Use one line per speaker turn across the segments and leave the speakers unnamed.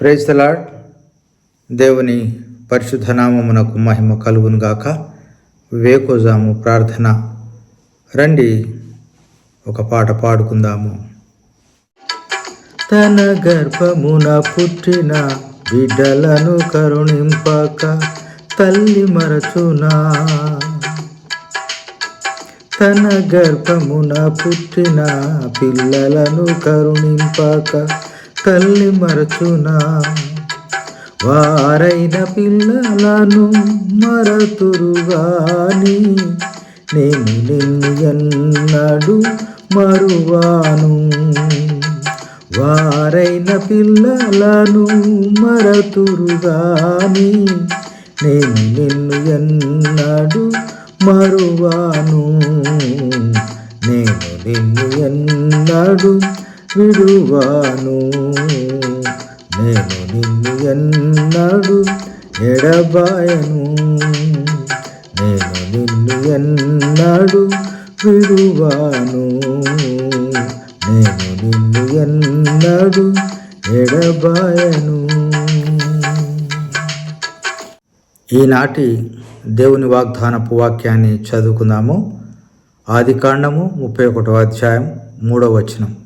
Praise the Lord దేవుని పరిశుద్ధ నామమునకు మహిమ కలుగును గాక. వేకోజాము ప్రార్థన. రండి ఒక పాట పాడుకుందాము. తన గర్భమున పుట్టిన బిడ్డలను కరుణింపక తల్లి మరచునా? తన గర్భమున పుట్టిన పిల్లలను కరుణింపక తల్లి మరచునా? వారైన పిల్లలను మరతురుగాని నేను నిన్ను ఎన్నడు మరువాను. వారైన పిల్లలను మరతురుగాని నేను నిన్ను ఎన్నడు మరువాను. నేను నిన్ను ఎన్నడు విడువాను నేను నిన్ను ఎన్నడు ఎడబాయను. నేను నిన్ను ఎన్నడు విడువాను. నేను నిన్ను ఎన్నడు ఎడబాయను. ఈనాటి దేవుని వాగ్దానపు వాక్యాన్ని చదువుకుందాము. ఆది కాండము ముప్పై ఒకటో అధ్యాయం మూడవ వచనం.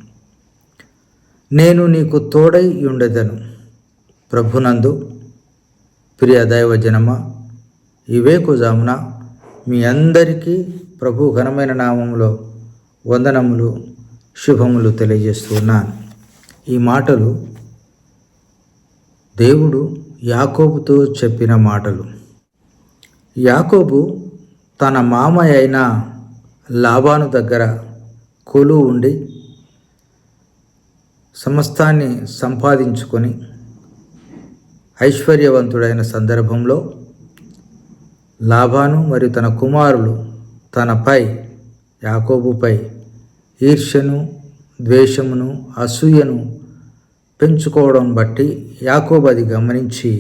నేను నీకు తోడై ఉండెదను. ప్రభునందు ప్రియ దైవజనమ ఇవే కుజామున మీ అందరికీ ప్రభు ఘనమైన నామంలో వందనములు శుభములు తెలియజేస్తున్నాను. ఈ మాటలు దేవుడు యాకోబుతో చెప్పిన మాటలు. యాకోబు తన మామ అయిన లాభాను దగ్గర కొలు ఉండి సమస్తాన్ని సంపాదించుకొని ఐశ్వర్యవంతుడైన సందర్భంలో లాభాను మరియు తన కుమారులు తనపై యాకోబుపై ఈర్ష్యను ద్వేషమును అసూయను పెంచుకోవడం బట్టి యాకోబు అది గమనించి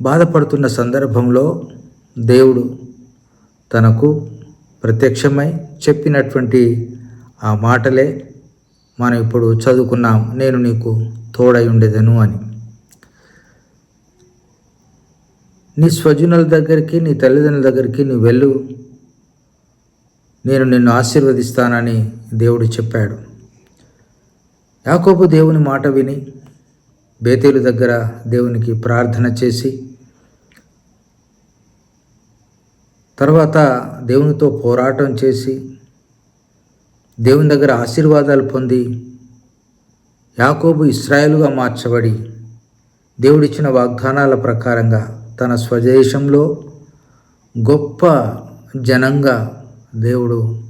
బాధపడుతున్న సందర్భంలో దేవుడు తనకు ప్రత్యక్షమై చెప్పినటువంటి ఆ మాటలే మనం ఇప్పుడు చదువుకున్నాం నేను నీకు తోడై ఉండేదను అని. నీ స్వజనుల దగ్గరికి నీ తల్లిదండ్రుల దగ్గరికి నువ్వు వెళ్ళు. నేను నిన్ను ఆశీర్వదిస్తానని దేవుడు చెప్పాడు. యాకోబు దేవుని మాట విని బేతేలు దగ్గర దేవునికి ప్రార్థన చేసి తర్వాత దేవునితో పోరాటం చేసి దేవుని దగ్గర ఆశీర్వాదాలు పొంది యాకోబు ఇస్రాయేలుగా మార్చబడి దేవుడిచ్చిన వాగ్దానాల ప్రకారంగా తన స్వదేశంలో గొప్ప జనంగా దేవుడు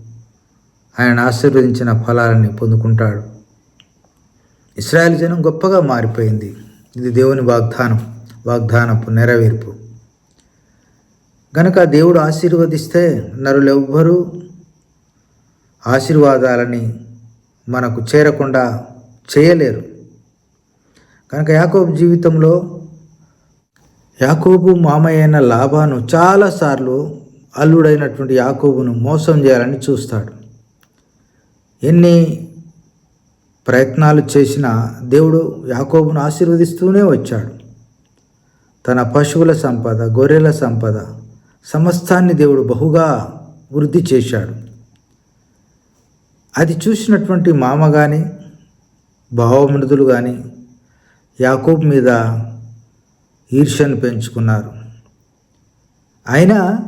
ఆయన ఆశీర్వదించిన ఫలాలని పొందుకుంటాడు. ఇస్రాయేల్ జనం గొప్పగా మారిపోయింది. ఇది దేవుని వాగ్దానం వాగ్దానపు నెరవేర్పు. గనక దేవుడు ఆశీర్వదిస్తే నరులెవ్వరూ ఆశీర్వాదాలని మనకు చేరకుండా చేయలేరు. కనుక యాకోబు జీవితంలో యాకోబు మామయ్య అయిన లాభాను చాలాసార్లు అల్లుడైనటువంటి యాకోబును మోసం చేయాలని చూస్తాడు. ఎన్ని ప్రయత్నాలు చేసినా దేవుడు యాకోబును ఆశీర్వదిస్తూనే వచ్చాడు. తన పశువుల సంపద గొర్రెల సంపద సమస్తాన్ని దేవుడు బహుగా వృద్ధి చేశాడు. అది చూసినటువంటి మామ కానీ భావమృదులు కానీ యాకూబ్ మీద ఈర్ష్యను పెంచుకున్నారు. అయినా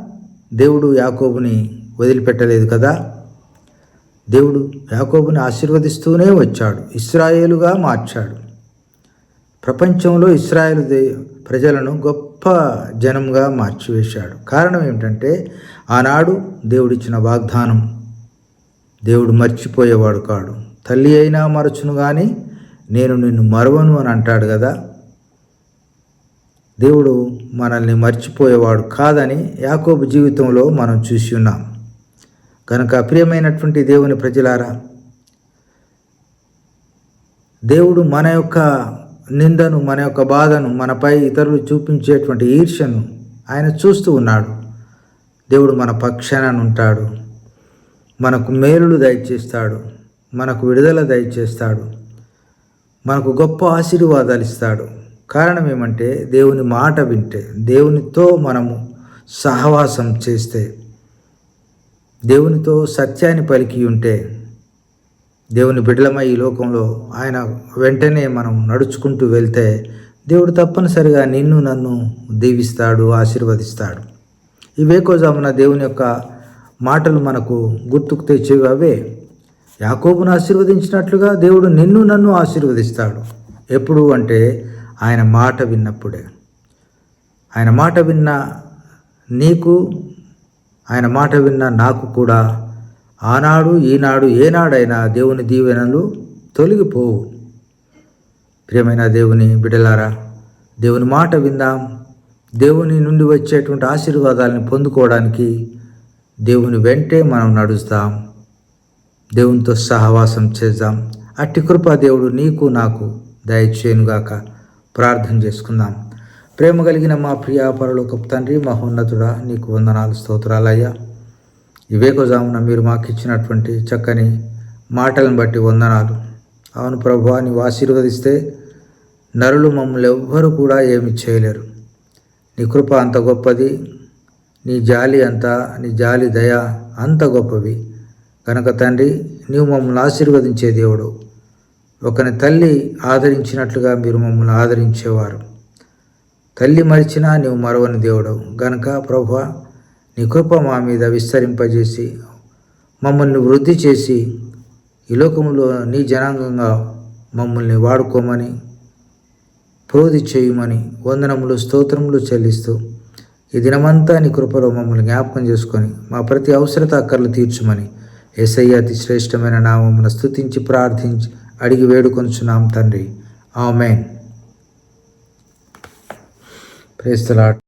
దేవుడు యాకోబుని వదిలిపెట్టలేదు కదా? దేవుడు యాకోబుని ఆశీర్వదిస్తూనే వచ్చాడు ఇస్రాయేలుగా మార్చాడు. ప్రపంచంలో ఇస్రాయేల్ దే ప్రజలను గొప్ప జనంగా మార్చివేశాడు. కారణం ఏమిటంటే ఆనాడు దేవుడిచ్చిన వాగ్దానం దేవుడు మర్చిపోయేవాడు కాడు. తల్లి అయినా మరచును కానీ నేను నిన్ను మరవను అని అంటాడు కదా. దేవుడు మనల్ని మర్చిపోయేవాడు కాదని యాకోబు జీవితంలో మనం చూసి ఉన్నాం. కనుక ప్రియమైనటువంటి దేవుని ప్రజలారా దేవుడు మన యొక్క నిందను మన యొక్క బాధను మనపై ఇతరులు చూపించేటువంటి ఈర్ష్యను ఆయన చూస్తూ ఉన్నాడు. దేవుడు మన పక్షాన ఉంటాడు. మనకు మేలులు దయచేస్తాడు మనకు విడుదల దయచేస్తాడు మనకు గొప్ప ఆశీర్వాదాలు ఇస్తాడు. కారణం ఏమంటే దేవుని మాట వింటే దేవునితో మనము సహవాసం చేస్తే దేవునితో సత్యాన్ని పలికి ఉంటే దేవుని బిడ్డలమై ఈ లోకంలో ఆయన వెంటనే మనం నడుచుకుంటూ వెళ్తే దేవుడు తప్పనిసరిగా నిన్ను నన్ను దీవిస్తాడు ఆశీర్వదిస్తాడు. ఈ వేకోజామున దేవుని యొక్క మాటలు మనకు గుర్తుకు తెచ్చేవి అవే యాకోబును ఆశీర్వదించినట్లుగా దేవుడు నిన్ను నన్ను ఆశీర్వదిస్తాడు. ఎప్పుడు అంటే ఆయన మాట విన్నప్పుడే. ఆయన మాట విన్న నీకు ఆయన మాట విన్న నాకు కూడా ఆనాడు ఈనాడు ఏనాడైనా దేవుని దీవెనలు తొలగిపోవు. ప్రియమైన దేవుని బిడలారా దేవుని మాట విందాం దేవుని నుండి వచ్చేటువంటి ఆశీర్వాదాలను పొందుకోవడానికి దేవుని వెంటే మనం నడుస్తాం. దేవునితో సహవాసం చేద్దాం. అట్టి కృప దేవుడు నీకు నాకు దయచేయనుగాక ప్రార్థన చేసుకుందాం. ప్రేమ కలిగిన మా ప్రియ పరలోకపు తండ్రి మహోన్నతుడా నీకు వందనాలు స్తోత్రాలయ్యా. వివేకజామున మీరు మాకు ఇచ్చినటువంటి చక్కని మాటలను బట్టి వందనాలు. అవును ప్రభు నీవు ఆశీర్వదిస్తే నరులు మమ్మల్ని ఎవ్వరు కూడా ఏమి చేయలేరు. నీ కృప అంత గొప్పది. నీ జాలి అంత నీ జాలి దయ అంత గొప్పవి. కనుక తండ్రి నీవు మమ్మల్ని ఆశీర్వదించే దేవుడు. ఒకని తల్లి ఆదరించినట్లుగా మీరు మమ్మల్ని ఆదరించేవారు. తల్లి మరిచినా నీవు మరవని దేవుడు. గనక ప్రభు నీ కృప మా మీద విస్తరింపజేసి మమ్మల్ని వృద్ధి చేసి ఈ లోకంలో నీ జనాంగంగా మమ్మల్ని వాడుకోమని ప్రోధి చేయమని వందనములు స్తోత్రములు చెల్లిస్తూ ఈ దినమంతా నీ కృపలో మమ్మల్ని జ్ఞాపకం చేసుకొని మా ప్రతి అవసరత అక్కర్లు తీర్చమని ఎస్ఐ అతి శ్రేష్టమైన నామమును స్థుతించి ప్రార్థించి అడిగి వేడుకొంచున్నాం తండ్రి. ఆమెన్. ప్రేస్తలాట్